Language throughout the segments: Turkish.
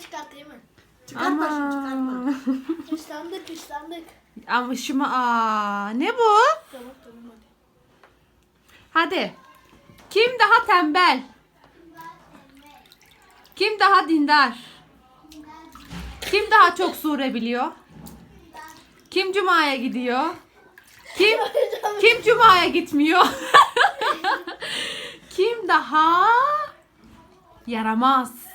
Çıkartayım mı? Çıkartma şimdi çıkartma. Kışlandık kışlandık. Ama şu aa ne bu? Tamam tamam hadi. Hadi. Kim daha tembel? Kim daha dindar? Kim daha çok sure biliyor? Kim cumaya gidiyor? Kim kim cumaya gitmiyor? kim daha yaramaz?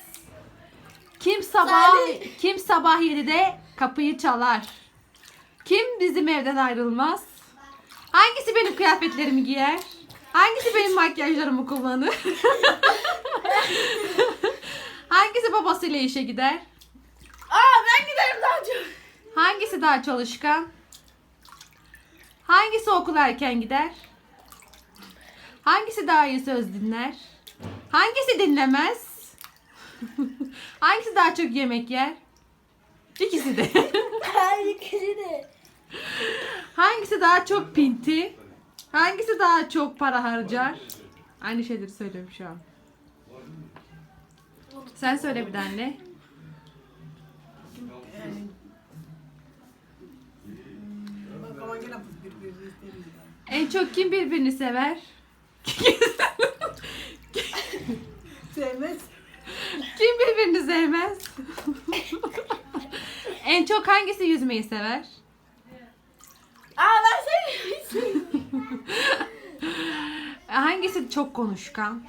Sabah kim sabah 7'de kapıyı çalar? Kim bizim evden ayrılmaz? Hangisi benim kıyafetlerimi giyer? Hangisi benim makyajlarımı kullanır? Hangisi babasıyla işe gider? Aa ben giderim daha çok. Hangisi daha çalışkan? Hangisi okula erken gider? Hangisi daha iyi söz dinler? Hangisi dinlemez? Hangisi daha çok yemek yer? İkisi de. Hayır ikisi de. Hangisi daha çok pinti? Hangisi daha çok para harcar? Aynı şeyleri söylüyorum şu an. Sen söyle bir tane. En çok kim birbirini sever? sevmez? en çok hangisi yüzmeyi sever? Aa ben sevmiyorum. Hangisi çok konuşkan?